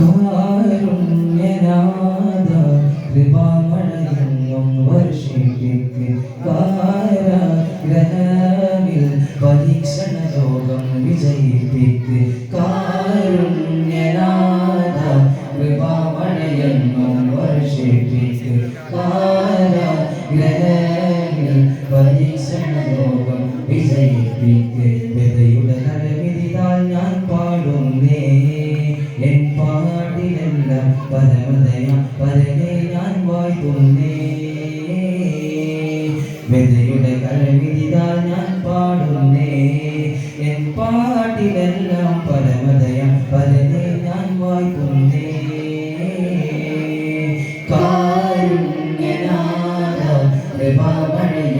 더 വെതയുടെ കരവിധിതാ ഞാൻ പാടുന്നേ. എൻ പാട്ടിലെല്ലാം പരമദയം പരനെ ഞാൻ വായിക്കുന്നേ. കാരുണ്യനാഥ കൃപാമണിയ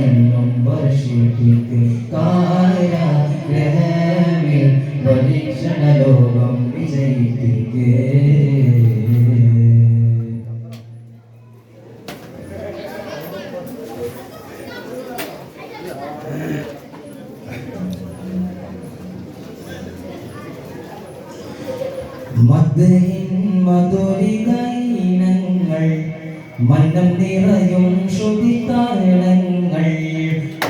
മധുരികൈനങ്ങൾ മന്നം നിറയും ശ്രുതി താരണങ്ങൾ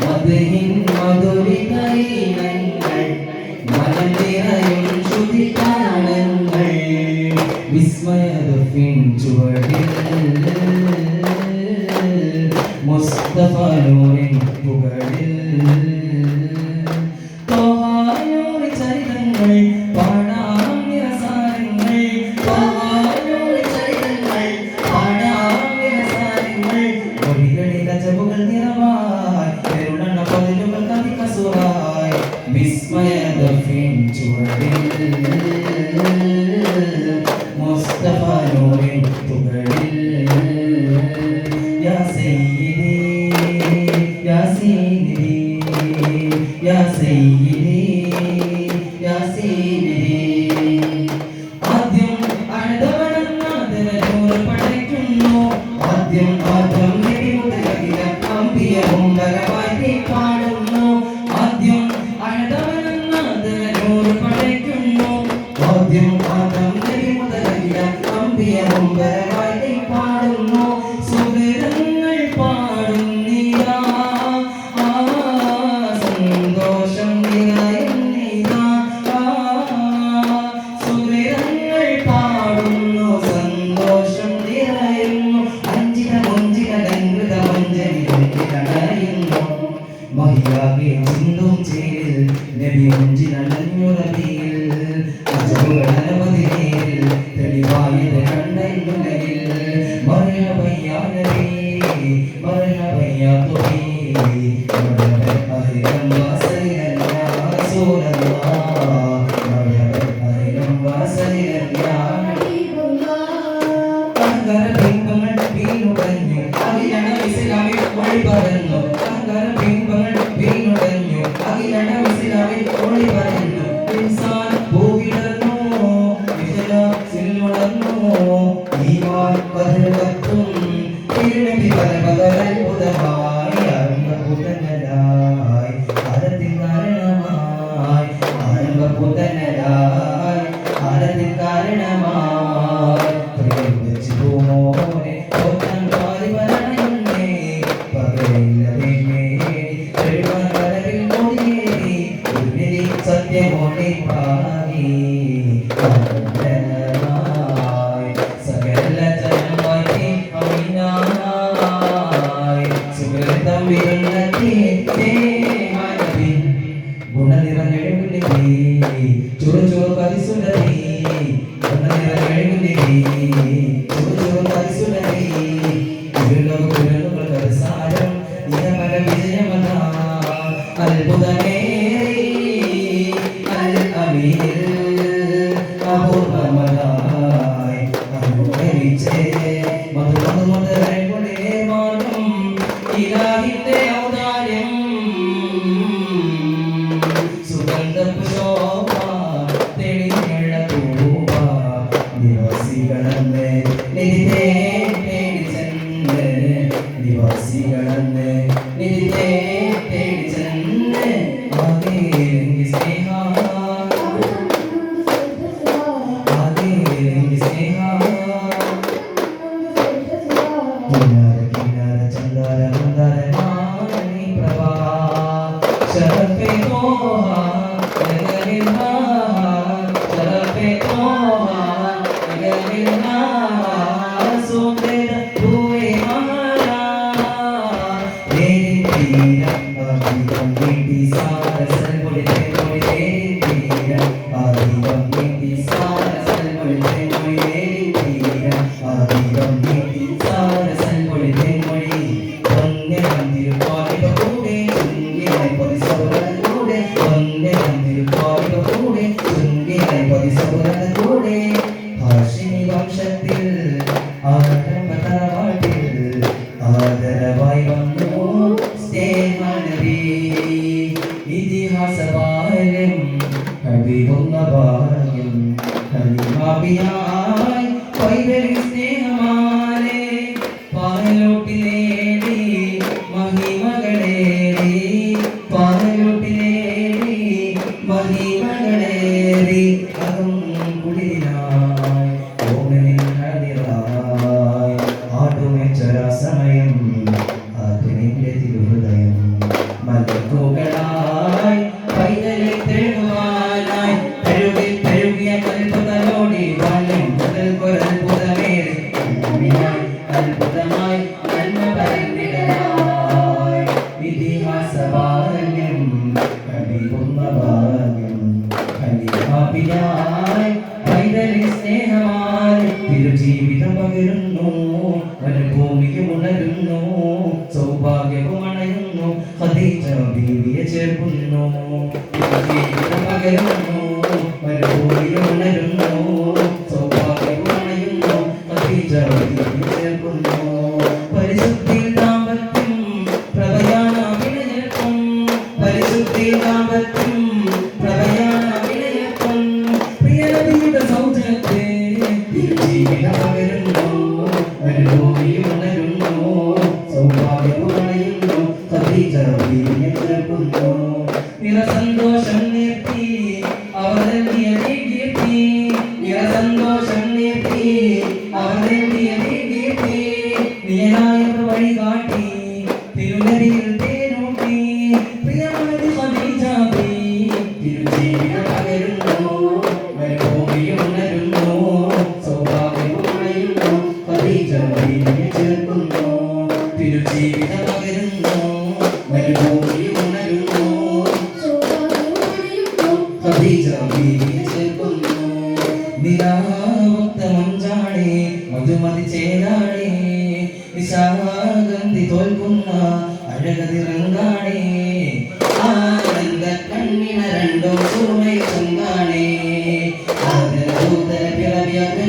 മധുരിൻ മധുരികൈനങ്ങൾ മുസ്തഫ നോവിൻ തുകളിൽ യാ സയ്യ مرحبا يا طبيبي مرحبا يا ناصر മോദനരായ ആരതി കാരണമായി. പ്രേമിച്ചു മോനെ ഒന്നാം കാലി വരണേ പറയില്ല പിന്നെ കരവിൽ മോദിയേരി സത്യമോനെ പാടി. ಆಸೆಗಳನ್ನೇ ನಿಂತೇ ತೇಡಿ ಚೆನ್ನ ಹಾಗೆ ನಂಗೆ ಸ್ನೇಹ Yeah. അത്ഭുതമായി നന്മ പരന്നിടലായി ഇതിഹാസ ഭാഗ്യം കവികുന്ന ഭാഗ്യം ഖലീഫാബിയായി പൈതലി സ്നേഹമായി തിരുജീവിതം പകരുന്നു. ഖദീജ ബീവിയെ ചേർക്കുന്നു. ജീവിതം നിറസന്തോഷം നിർത്തി അവർ നൽകിയ കീർത്തി. നിറസന്തോഷം നിർത്തി അവർ നൽകിയ കീർത്തി. നീനായ വഴികാട്ടി തിരുനദിയിൽ തേനൂട്ടി. പ്രിയമായി തിരുചേരി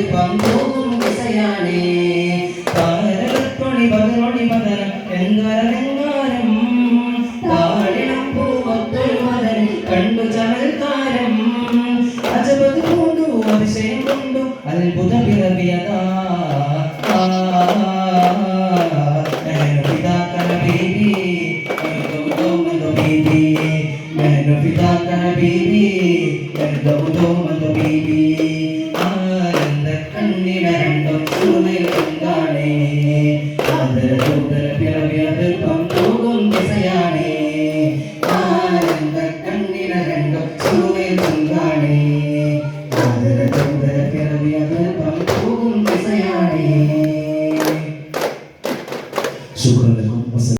അല്പം പോകും ദിശയാണേ പകരണി പകരണി പകരം தரும் தரப்பிறமையாக